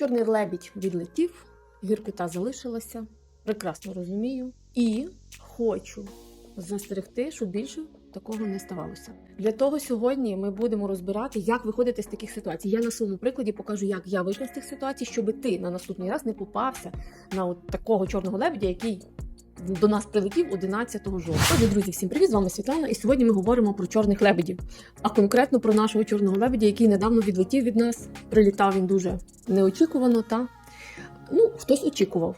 Чорний лебідь відлетів, гіркота залишилася. Прекрасно розумію. І хочу застерегти, щоб більше такого не ставалося. Для того сьогодні ми будемо розбирати, як виходити з таких ситуацій. Я на своєму прикладі покажу, як я вийшла з тих ситуацій, щоб ти на наступний раз не попався на от такого чорного лебедя, який до нас прилетів 11 жовтня. Отже, друзі, всім привіт! З вами Світлана, і сьогодні ми говоримо про чорних лебедів, а конкретно про нашого чорного лебедя, який недавно відлетів від нас. Прилітав він дуже неочікувано. Та ну хтось очікував,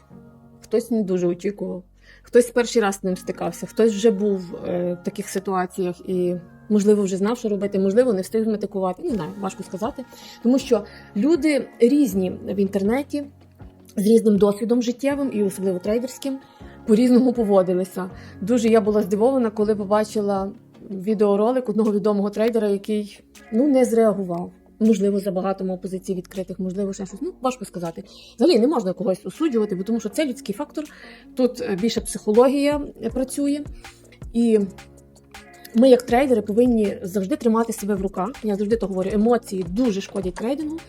хтось не дуже очікував. Хтось перший раз з ним стикався, хтось вже був е, в таких ситуаціях і, можливо, вже знав, що робити, можливо, не встиг зметикувати. Не знаю, важко сказати. Тому що люди різні в інтернеті з різним досвідом життєвим і особливо трейдерським по-різному поводилися. Дуже я була здивована, коли побачила відеоролик одного відомого трейдера, який ну не зреагував. Можливо, забагато мав позицій відкритих, можливо, ще щось. Ну, важко сказати. Взагалі не можна когось осуджувати, бо тому що це людський фактор. Тут е, більше психологія працює. І ми, як трейдери, повинні завжди тримати себе в руках. Я завжди то говорю, емоції дуже шкодять трейдингу.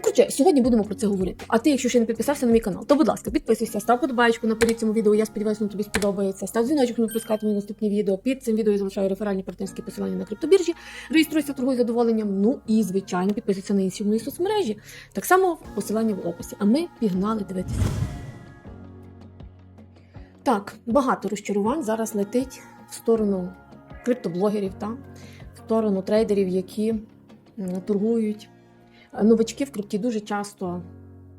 Коротше, сьогодні будемо про це говорити. А ти, якщо ще не підписався на мій канал, то будь ласка, підписуйся, став подобаєчку наперед цьому відео. Я сподіваюся, воно тобі сподобається. Став дзвіночок, не пропускати мої наступні відео. Під цим відео я залишаю реферальні партнерські посилання на криптобіржі. Реєструйся, торгуй з задоволенням. Ну і звичайно, підписуйся на інші мої соцмережі. Так само посилання в описі. А ми пігнали дивитися. Так, багато розчарувань зараз летить в сторону криптоблогерів, та в сторону трейдерів, які торгують. Новачки в крипті дуже часто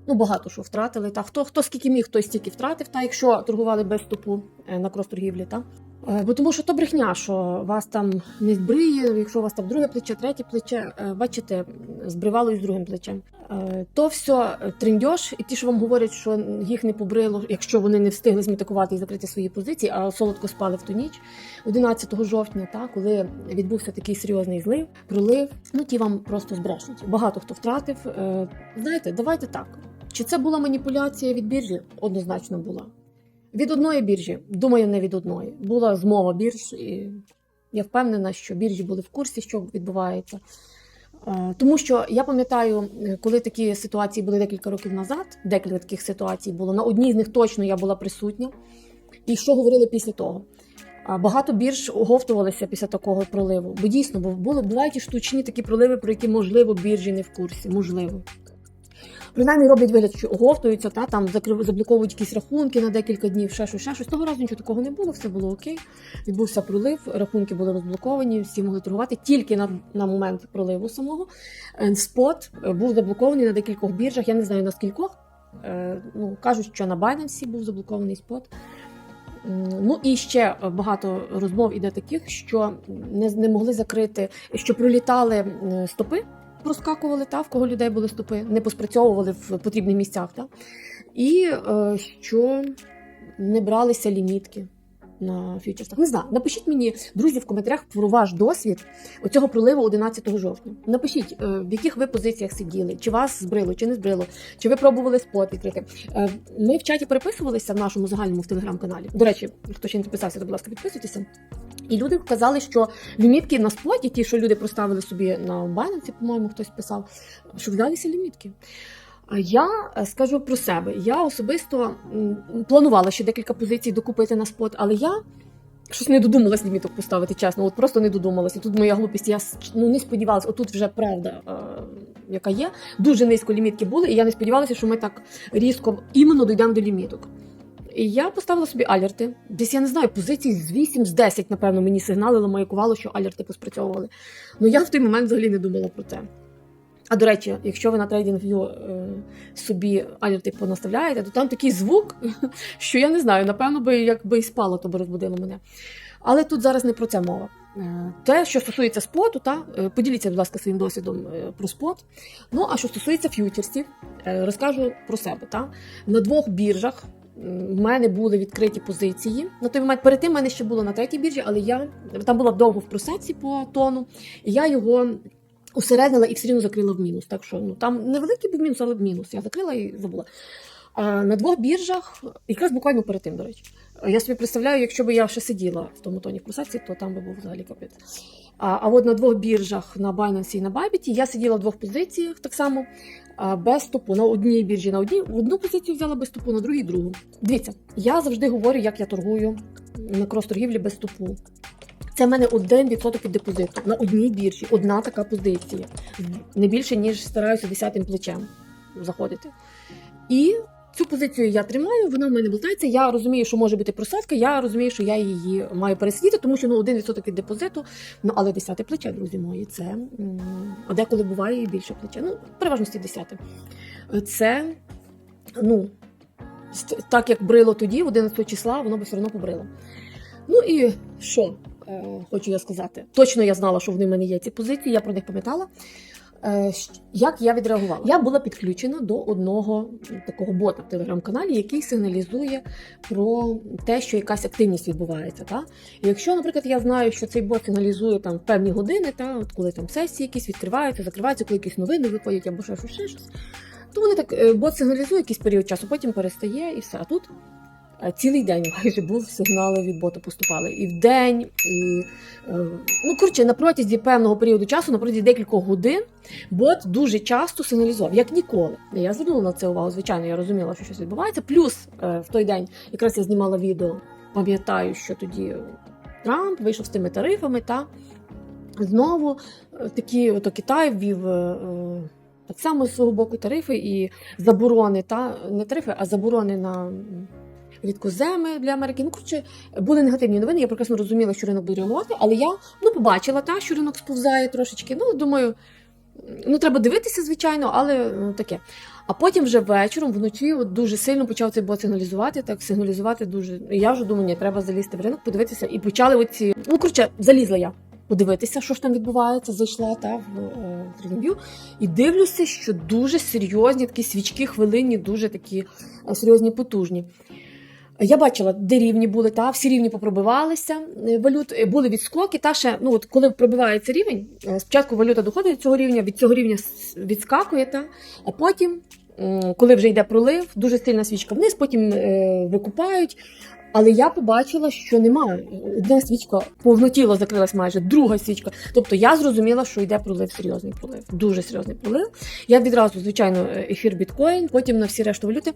ну, багато що втратили. Та хто, хто скільки міг, той стільки втратив, та якщо торгували без стопу е, на крос-торгівлі. Та? Е, Бо тому що то брехня, що вас там не збриє, якщо у вас там друге плече, третє плече, е, бачите, збривало і з другим плечем. Е, То все трендьош, і ті, що вам говорять, що їх не побрило, якщо вони не встигли зметикувати і закрити свої позиції, а солодко спали в ту ніч 11 жовтня, та коли відбувся такий серйозний злив, пролив. Ну ті вам просто збрешуть. Багато хто втратив. Знаєте, давайте так. Чи це була маніпуляція від біржі? Однозначно була. Від одної біржі, думаю, не від одної. Була змова бірж, і я впевнена, що біржі були в курсі, що відбувається. Е, Тому що я пам'ятаю, е, коли такі ситуації були декілька років назад, декілька таких ситуацій було. На одній з них точно я була присутня. І що говорили після того? Багато бірж оговтувалися після такого проливу. Бо дійсно, бо були бувають і штучні такі проливи, про які можливо біржі не в курсі. Можливо. Принаймні роблять вигляд, що оговтуються, та там закрив, заблоковують якісь рахунки на декілька днів, ще щось, ще щось. Того разу нічого такого не було, все було окей. Відбувся пролив, рахунки були розблоковані, всі могли торгувати. Тільки на, на момент проливу самого Е, спот е, був заблокований на декількох біржах. Я не знаю на скількох. Е, Ну кажуть, що на Binance був заблокований спот. Ну і ще багато розмов іде таких, що не, не могли закрити, що пролітали стопи, проскакували та в кого людей були ступи, не поспрацьовували в потрібних місцях. Та? І е, що не бралися лімітки на фьючерсах. Не знаю. Напишіть мені, друзі, в коментарях про ваш досвід оцього проливу 11 жовтня. Напишіть, е, в яких ви позиціях сиділи, чи вас збрило, чи не збрило, чи ви пробували спот відкрити. Е, Ми в чаті переписувалися в нашому загальному в телеграм-каналі. До речі, хто ще не підписався, то, будь ласка, підписуйтеся. І люди казали, що лімітки на споті, ті, що люди проставили собі на Binance, по-моєму, хтось писав, що вдалися лімітки. Я е, скажу про себе. Я особисто планувала ще декілька позицій докупити на спот, але я щось не додумалась ліміток поставити, чесно. От просто не додумалася. Тут моя глупість. Я ну, не сподівалася, отут вже правда, е, яка є. Дуже низько лімітки були, і я не сподівалася, що ми так різко іменно дійдемо до ліміток. І я поставила собі алерти. Десь я не знаю, позиції з 8, з 10, напевно, мені сигналило, маякувало, що алерти поспрацьовували. Ну я в той момент взагалі не думала про це. А до речі, якщо ви на TradingView е, собі алерти понаставляєте, то там такий звук, що я не знаю, напевно, би якби і спало, то би розбудило мене. Але тут зараз не про це мова. Е, Те, що стосується споту, та е, поділіться, будь ласка, своїм досвідом про спот. Ну а що стосується ф'ючерсів, розкажу про себе. Та? На двох біржах в мене були відкриті позиції. На той момент перед тим в мене ще було на третій біржі, але я там була довго в просеці по тону, і я його усередила і все рівно закрила в мінус. Так що ну там невеликий був мінус, але в мінус. Я закрила і забула. А на двох біржах, якраз буквально перед тим, до речі. Я собі представляю, якщо б я ще сиділа в тому тоні просадці, то там би був взагалі капець. А, а от на двох біржах на Binance і на Bybit я сиділа в двох позиціях так само без стопу. На одній біржі на одній в одну позицію взяла без стопу, на другій другу. Дивіться, я завжди говорю, як я торгую на крос-торгівлі без стопу. Це в мене один відсоток від депозиту на одній біржі, одна така позиція. Не більше, ніж стараюся десятим плечем заходити. І цю позицію я тримаю, вона в мене болтається. Я розумію, що може бути просадка, я розумію, що я її маю пересидіти, тому що ну, один відсоток від депозиту, ну але десяте плече, друзі мої, це а деколи буває і більше плече. Ну, переважності десяте. Це, ну, так як брило тоді, 11 числа, воно би все одно побрило. Ну і що хочу я сказати? Точно я знала, що вони в мене є ці позиції, я про них пам'ятала. Е, Як я відреагувала? Я була підключена до одного такого бота в телеграм-каналі, який сигналізує про те, що якась активність відбувається. Та? Якщо, наприклад, я знаю, що цей бот сигналізує там в певні години, та, от коли там сесії якісь відкриваються, закриваються, коли якісь новини виходять або ще щось, то вони так, е, бот сигналізує якийсь період часу, потім перестає і все. А тут е, цілий день майже був сигнали від боту поступали. І в день, і е, ну коротше, на протязі певного періоду часу, на протязі декількох годин, бот дуже часто сигналізував, як ніколи. Я звернула на це увагу, звичайно, я розуміла, що щось відбувається. Плюс е, в той день якраз я знімала відео, пам'ятаю, що тоді Трамп вийшов з тими тарифами, та знову е, такі, ото Китай ввів. е, е, Так само з свого боку тарифи і заборони, та не тарифи, а заборони на рідкоземи для Америки. Ну, коротше, були негативні новини. Я прекрасно розуміла, що ринок буде реагувати, але я ну, побачила, та, що ринок сповзає трошечки. Ну, думаю, ну треба дивитися, звичайно, але ну, таке. А потім вже вечором, вночі, от дуже сильно почав цей бот сигналізувати, так сигналізувати дуже. Я вже думаю, ні, треба залізти в ринок, подивитися. І почали оці. Ну, коротше, залізла я. Подивитися, що ж там відбувається, зайшла та в е, і дивлюся, що дуже серйозні такі свічки хвилинні, дуже такі е, серйозні, потужні. Я бачила, де рівні були, та всі рівні попробивалися е, валют, е, були відскоки. Та ще, ну от коли пробивається рівень, е, спочатку валюта доходить до цього рівня, від цього рівня відскакує, та, а потім, коли вже йде пролив, дуже сильна свічка вниз, потім е, викупають. Але я побачила, що немає. Одна свічка повнотіло закрилась майже, друга свічка. Тобто я зрозуміла, що йде пролив, серйозний пролив, дуже серйозний пролив. Я відразу, звичайно, ефір біткоін, потім на всі решту валюти.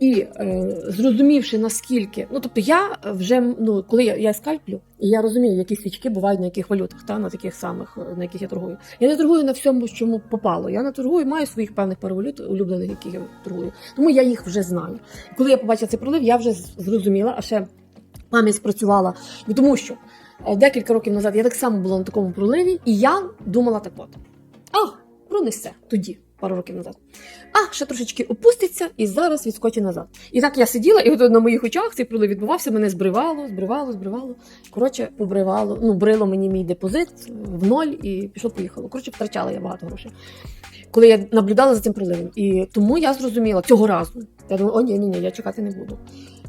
І е, зрозумівши наскільки, ну тобто я вже ну коли я, я скальплю, і я розумію, які свічки бувають на яких валютах, та на таких самих, е, на яких я торгую. Я не торгую на всьому, чому попало. Я не торгую, маю своїх певних пару валют улюблених, яких я торгую. Тому я їх вже знаю. Коли я побачила цей пролив, я вже зрозуміла, а ще пам'ять спрацювала, тому що е, декілька років назад я так само була на такому проливі, і я думала так от. А, пронесе тоді, пару років назад. А, ще трошечки опуститься і зараз відскочить назад. І так я сиділа, і от на моїх очах цей пролив відбувався, мене збривало, збривало, збривало. Коротше, побривало, ну, брило мені мій депозит в ноль і пішло, поїхало. Коротше, втрачала я багато грошей. Коли я наблюдала за цим проливом. І тому я зрозуміла цього разу. Я думаю, о, ні, ні, ні, я чекати не буду.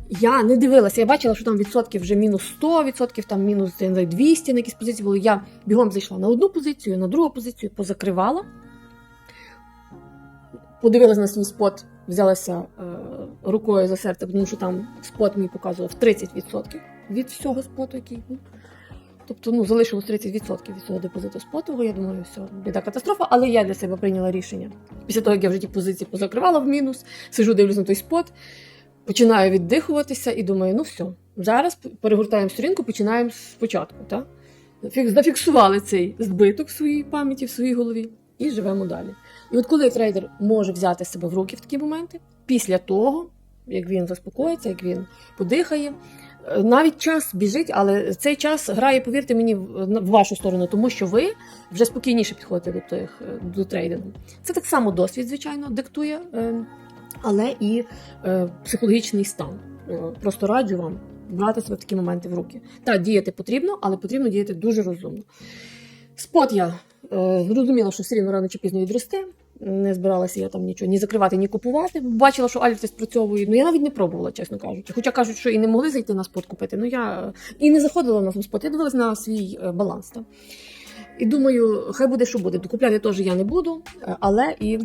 Я не дивилася, я бачила, що там відсотків вже мінус 100 відсотків, там мінус я не знаю, 200 на якісь позиції були. Я бігом зайшла на одну позицію, на другу позицію, позакривала. Подивилася на свій спот, взялася е, рукою за серце, тому що там спот мені показував 30% від всього споту, який був. Тобто, ну, залишилось 30% від цього депозиту спотового. Я думаю, все, біда катастрофа, але я для себе прийняла рішення. Після того, як я вже ті позиції позакривала в мінус, сижу, дивлюсь на той спот, починаю віддихуватися і думаю, ну все, зараз перегортаємо сторінку, починаємо спочатку. Так? Фік- Зафіксували цей збиток в своїй пам'яті, в своїй голові і живемо далі. І от коли трейдер може взяти себе в руки в такі моменти, після того, як він заспокоїться, як він подихає, е, навіть час біжить, але цей час грає, повірте мені, в вашу сторону, тому що ви вже спокійніше підходите до тих е, до трейдингу. Це так само досвід, звичайно, диктує, е, але і е, психологічний стан. Е, Просто раджу вам брати себе в такі моменти в руки. Так, діяти потрібно, але потрібно діяти дуже розумно. Спот я е, зрозуміла, що все рівно рано чи пізно відросте. Не збиралася я там нічого ні закривати, ні купувати. Бачила, що Альфа спрацьовує. Ну я навіть не пробувала, чесно кажучи. Хоча кажуть, що і не могли зайти на спот купити. Ну я е, і не заходила на спот, я дивилась на свій е, баланс. Там. І думаю, хай буде, що буде. Докупляти теж я не буду, е, але і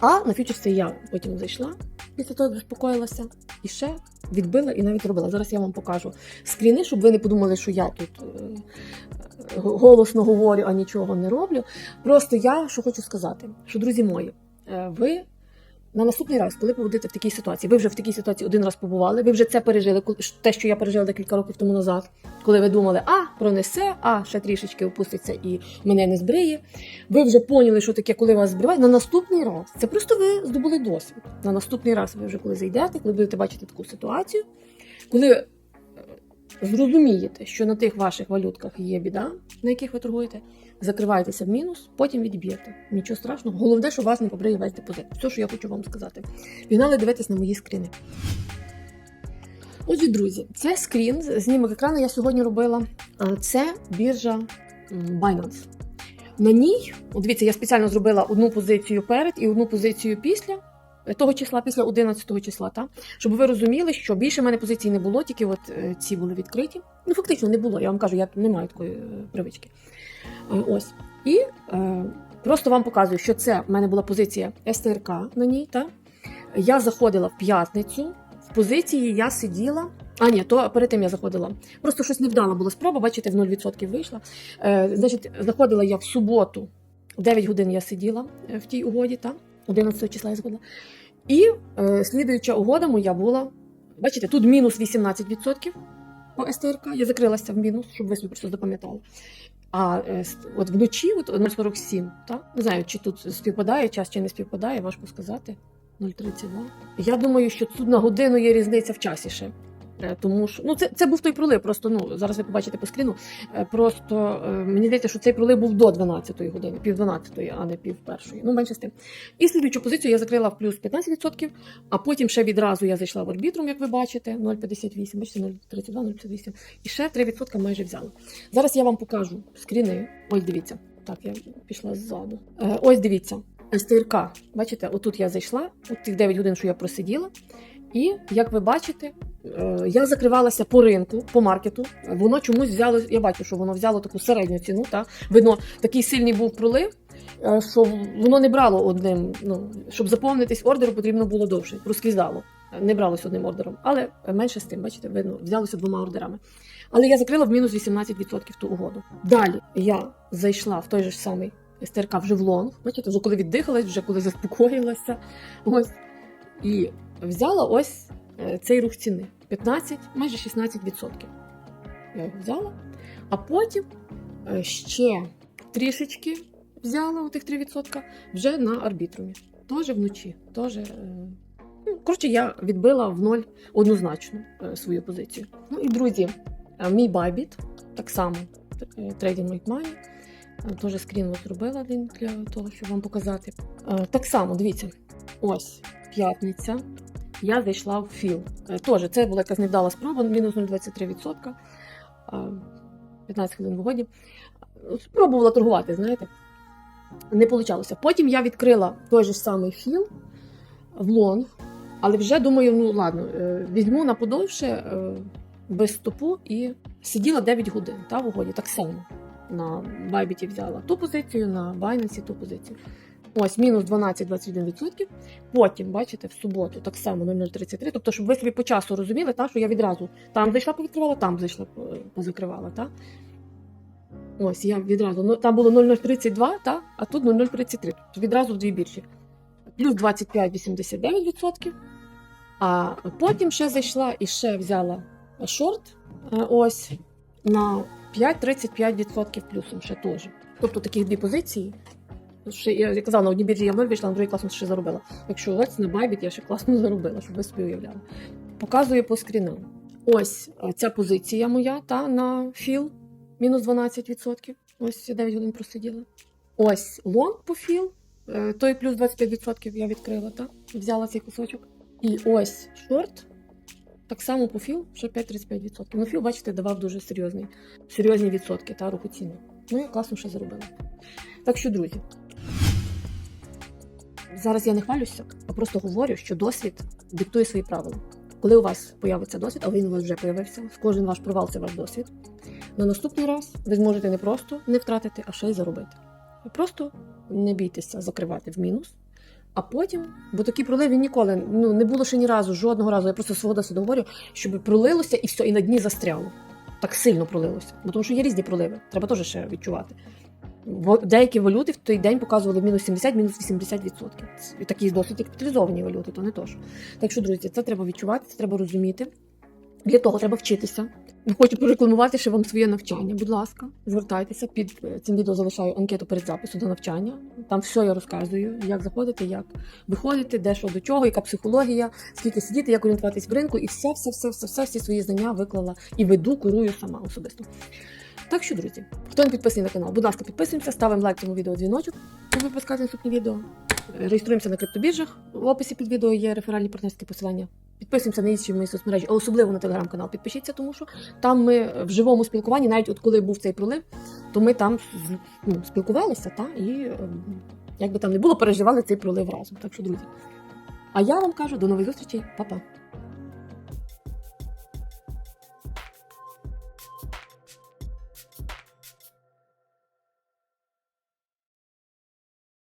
А на фьючерс я потім зайшла, після того заспокоїлася і ще відбила і навіть робила. Зараз я вам покажу скріни, щоб ви не подумали, що я тут е, е, голосно говорю, а нічого не роблю. Просто я що хочу сказати, що друзі мої, е, ви на наступний раз, коли побудете в такій ситуації, ви вже в такій ситуації один раз побували, ви вже це пережили, те, що я пережила декілька років тому назад, коли ви думали, а пронесе, а ще трішечки опуститься і мене не збриє. Ви вже поняли, що таке, коли вас збривають. На наступний раз це просто ви здобули досвід. На наступний раз ви вже коли зайдете, коли будете бачити таку ситуацію, коли е, зрозумієте, що на тих ваших валютках є біда, на яких ви торгуєте, закриваєтеся в мінус, потім відб'єте. Нічого страшного. Головне, що вас не побриє весь депозит. Все, що я хочу вам сказати. Пігнали дивитись на мої скріни. Отже, друзі, це скрін, знімок екрану я сьогодні робила. Це біржа Binance. На ній, от дивіться, я спеціально зробила одну позицію перед і одну позицію після е, того числа, після 11 числа, та? щоб ви розуміли, що більше в мене позицій не було, тільки от е, ці були відкриті. Ну, фактично не було. Я вам кажу, я не маю такої е, привички. Е, Ось. І е, просто вам показую, що це в мене була позиція СТРК на ній. Та? Я заходила в п'ятницю. В позиції я сиділа. А, ні, то перед тим я заходила. Просто щось невдала була спроба, бачите, в 0% вийшла. Е, значить, заходила я в суботу, 9 годин я сиділа е, в тій угоді, та? 11 числа я заходила. І е, слідуюча угода моя була. Бачите, тут мінус 18% по СТРК. Я закрилася в мінус, щоб ви собі просто запам'ятали. А е, от вночі, от 0,47, так? Не знаю, чи тут співпадає час, чи не співпадає, важко сказати. 0,32. Я думаю, що тут на годину є різниця в часі ще. Е, Тому що ну це, це був той пролив. Просто ну зараз ви побачите по скріну. Е, Просто е, мені здається, що цей пролив був до 12-ї години, пів 12-ї, а не пів першої. Ну менше з тим. І слідуючу позицію я закрила в плюс 15%, а потім ще відразу я зайшла в арбітрум, як ви бачите, 0,58, бачите, 0,32, 0,58. І ще 3% майже взяла. Зараз я вам покажу скріни. Ось дивіться. Так, я пішла ззаду. Ось дивіться. СТРК. Бачите, отут я зайшла, от тих 9 годин, що я просиділа. І як ви бачите, я закривалася по ринку, по маркету. Воно чомусь взяло. Я бачу, що воно взяло таку середню ціну. Та видно, такий сильний був пролив, е, що воно не брало одним. Ну щоб заповнитись ордеру, потрібно було довше, розкрізало. Не бралось одним ордером, але менше з тим, бачите, видно, взялося двома ордерами. Але я закрила в мінус 18% ту угоду. Далі я зайшла в той же ж самий СТРК вже в лонг. Бачите, вже коли віддихалась, вже коли заспокоїлася. Ось. І взяла ось е, цей рух ціни 15, майже 16%. Я його взяла. А потім е, ще трішечки взяла у тих 3% вже на арбітрумі. Теж вночі. Теж, е, ну, коротше, я відбила в ноль однозначно е, свою позицію. Ну і друзі, е, мій Bybit, так само е, Trading Make Money. Е, скрін зробила він для того, щоб вам показати. Е, Так само, дивіться, ось п'ятниця. Я зайшла в філ. Е, Теж це була якась невдала спроба, мінус 0,23%. е, 15 хвилин в угоді. Е, Спробувала торгувати, знаєте. Не вийшло. Потім я відкрила той же самий філ в лонг, але вже думаю, ну ладно, е, візьму на подовше е, без стопу і сиділа 9 годин та, в угоді, так само. На Байбіті взяла ту позицію, на Binance ту позицію. Ось мінус 12-21%. Потім, бачите, в суботу так само 0,033. Тобто, щоб ви собі по часу розуміли, та, що я відразу там зайшла, повідкривала, там зайшла, позакривала. Та? Ось я відразу. Ну, там було 0,032, та? а тут 0,033. Тобто відразу дві більші. Плюс 25,89%. А потім ще зайшла і ще взяла шорт. е, Ось на 5,35% плюсом ще теж. Тобто таких дві позиції. Ще, я, казала, на одній біржі я в ноль вийшла, на другій класно ще заробила. Якщо ось на Bybit я ще класно заробила, щоб ви собі уявляли. Показую по скрінам. Ось е, ця позиція моя та на філ мінус 12%. Ось я 9 годин просиділа. Ось лонг по філ. е, Той плюс 25% я відкрила, та взяла цей кусочок. І ось шорт. Так само по філ, ще 5-35%. Ну, філ, бачите, давав дуже серйозний, серйозні відсотки та руху ціни. Ну, я класно ще заробила. Так що, друзі, зараз я не хвалюся, а просто говорю, що досвід диктує свої правила. Коли у вас появиться досвід, а він у вас вже появився, кожен ваш провал це ваш досвід. На наступний раз ви зможете не просто не втратити, а ще й заробити. Ви просто не бійтеся закривати в мінус, А потім, бо такі проливи ніколи ну не було ще ні разу, жодного разу. Я просто свого досвіду говорю, щоб пролилося і все, і на дні застряло. Так сильно пролилося. Бо тому що є різні проливи, треба теж ще відчувати. Деякі валюти в той день показували мінус 70, мінус 80%. І такі досить капіталізовані валюти, то не то ж. Так що, друзі, це треба відчувати, це треба розуміти. Для того треба вчитися. Хочу порекламувати ще вам своє навчання. Будь ласка, звертайтеся під е, цим відео залишаю анкету перед запису до навчання. Там все я розказую, як заходити, як виходити, де що до чого, яка психологія, скільки сидіти, як орієнтуватись в ринку, і все, все, все, все, все, всі свої знання виклала і веду, курую сама особисто. Так що, друзі, хто не підписаний на канал, будь ласка, підписуємося, ставимо лайк цьому відео дзвіночок, щоб випускати наступні відео. Реєструємося на криптобіржах. В описі під відео є реферальні партнерські посилання. Підписуємося на інші мої соцмережі, а особливо на телеграм-канал. Підпишіться, тому що там ми в живому спілкуванні, навіть от коли був цей пролив, то ми там ну, спілкувалися та, і ем, як би там не було, переживали цей пролив разом. Так що, друзі. А я вам кажу до нових зустрічей, Па-па.